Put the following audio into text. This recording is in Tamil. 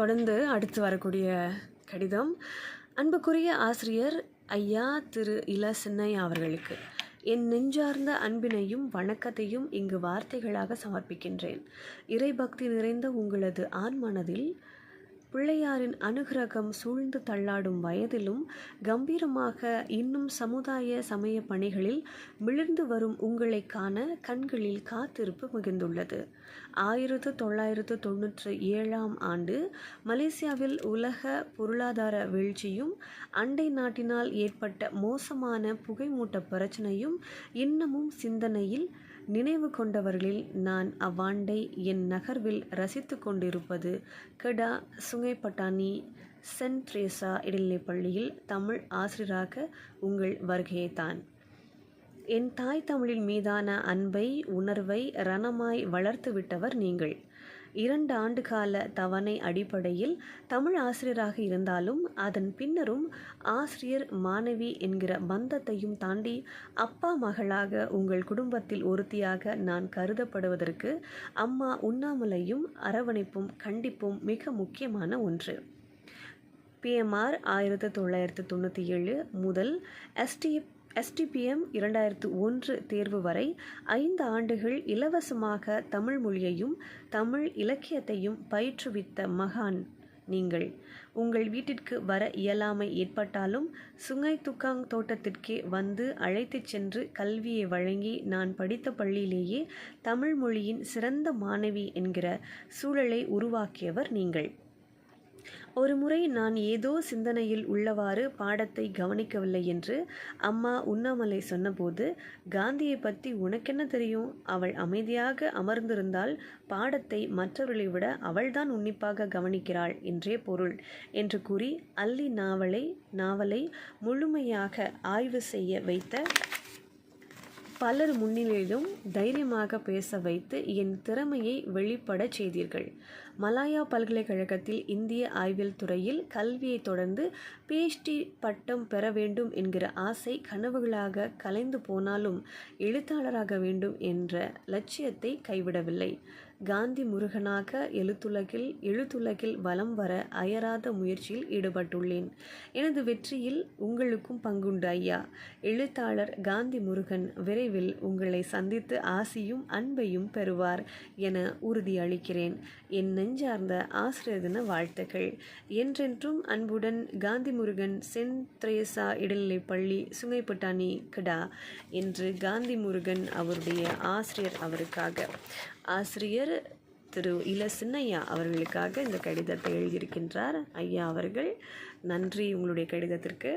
தொடர்ந்து அடுத்து வரக்கூடிய கடிதம். அன்புக்குரிய ஆசிரியர் ஐயா திரு இல சின்னையா அவர்களுக்கு என் நெஞ்சார்ந்த அன்பினையும் வணக்கத்தையும் இங்கு வார்த்தைகளாக சமர்ப்பிக்கின்றேன். இறைபக்தி நிறைந்த உங்களது ஆண்மனதில் பிள்ளையாரின் அனுகிரகம் சூழ்ந்து தள்ளாடும் வயதிலும் கம்பீரமாக இன்னும் சமுதாய சமய பணிகளில் மிளிர்ந்து வரும் உங்களை காண கண்களில் காத்திருப்பு மிகுந்துள்ளது. ஆயிரத்து தொள்ளாயிரத்து தொண்ணூற்றி ஏழாம் ஆண்டு மலேசியாவில் உலக பொருளாதார வீழ்ச்சியும் அண்டை நாட்டினால் ஏற்பட்ட மோசமான புகைமூட்ட பிரச்சனையும் இன்னமும் சிந்தனையில் நினைவு கொண்டவர்களில் நான் அவ்வாண்டை என் நகர்வில் ரசித்து கொண்டிருப்பது கெடா சுங்கைப்பட்டானி சென்ட் த்ரேசா இடைநிலைப் பள்ளியில் தமிழ் ஆசிரியராக உங்கள் வருகையைத்தான் என் தாய் தமிழின் மீதான அன்பை உணர்வை ரணமாய் வளர்த்து விட்டவர் நீங்கள். இரண்டு ஆண்டு கால தவணை அடிப்படையில் தமிழ் ஆசிரியராக இருந்தாலும் அதன் பின்னரும் ஆசிரியர் மாணவி என்கிற பந்தத்தையும் தாண்டி அப்பா மகளாக உங்கள் குடும்பத்தில் ஒருத்தியாக நான் கருதப்படுவதற்கு அம்மா உண்ணாமலையும் அரவணைப்பும் கண்டிப்பும் மிக முக்கியமான ஒன்று. பிஎம்ஆர் ஆயிரத்தி தொள்ளாயிரத்தி தொண்ணூற்றி ஏழு முதல் எஸ்டி எஸ்டிபிஎம் இரண்டாயிரத்து ஒன்று தேர்வு வரை ஐந்து ஆண்டுகள் இலவசமாக தமிழ் மொழியையும் தமிழ் இலக்கியத்தையும் பயிற்றுவித்த மகான் நீங்கள். உங்கள் வீட்டிற்கு வர இயலாமை ஏற்பட்டாலும் சுங்கை துக்காங் தோட்டத்திற்கே வந்து அழைத்துச் சென்று கல்வியை வழங்கி நான் படித்த பள்ளியிலேயே தமிழ் மொழியின் சிறந்த மாணவி என்கிற சூழலை உருவாக்கியவர் நீங்கள். ஒரு முறை நான் ஏதோ சிந்தனையில் உள்ளவாறு பாடத்தை கவனிக்கவில்லை என்று அம்மா உண்ணாமலை சொன்னபோது காந்தியை பற்றி உனக்கென்ன தெரியும்? அவள் அமைதியாக அமர்ந்திருந்தால் பாடத்தை மற்றவர்களை விட அவள்தான் உன்னிப்பாக கவனிக்கிறாள் என்றே பொருள் என்று கூறி அல்லி நாவலை நாவலை முழுமையாக ஆய்வு செய்ய வைத்த பலர் முன்னிலையிலும் தைரியமாக பேச வைத்து என் திறமையை வெளிப்படச் செய்தீர்கள். மலாயா பல்கலைக்கழகத்தில் இந்திய ஆய்வியல் துறையில் கல்வியை தொடர்ந்து பிஹெச்டி பட்டம் பெற வேண்டும் என்கிற ஆசை கனவுகளாக கலைந்து போனாலும் எழுத்தாளராக வேண்டும் என்ற லட்சியத்தை கைவிடவில்லை. காந்தி முருகனாக எழுத்துலகில் எழுத்துலகில் வலம் வர அயராத முயற்சியில் ஈடுபட்டுள்ளேன். எனது வெற்றியில் உங்களுக்கும் பங்குண்டு ஐயா. எழுத்தாளர் காந்தி முருகன் விரைவில் உங்களை சந்தித்து ஆசியும் அன்பையும் பெறுவார் என உறுதியளிக்கிறேன் என் நெஞ்சார்ந்த ஆசிரியர் தின வாழ்த்துக்கள். என்றென்றும் அன்புடன் காந்தி முருகன் சென்ட் திரேசா இடைநிலைப் பள்ளி சுங்கைப்பட்டாணி கடா என்று காந்தி முருகன் அவருடைய ஆசிரியர் அவருக்காக. ஆசிரியர் திரு இல சின்னையா அவர்களுக்காக இந்த கடிதத்தை எழுதியிருக்கின்றார். ஐயா அவர்கள் நன்றி உங்களுடைய கடிதத்திற்கு.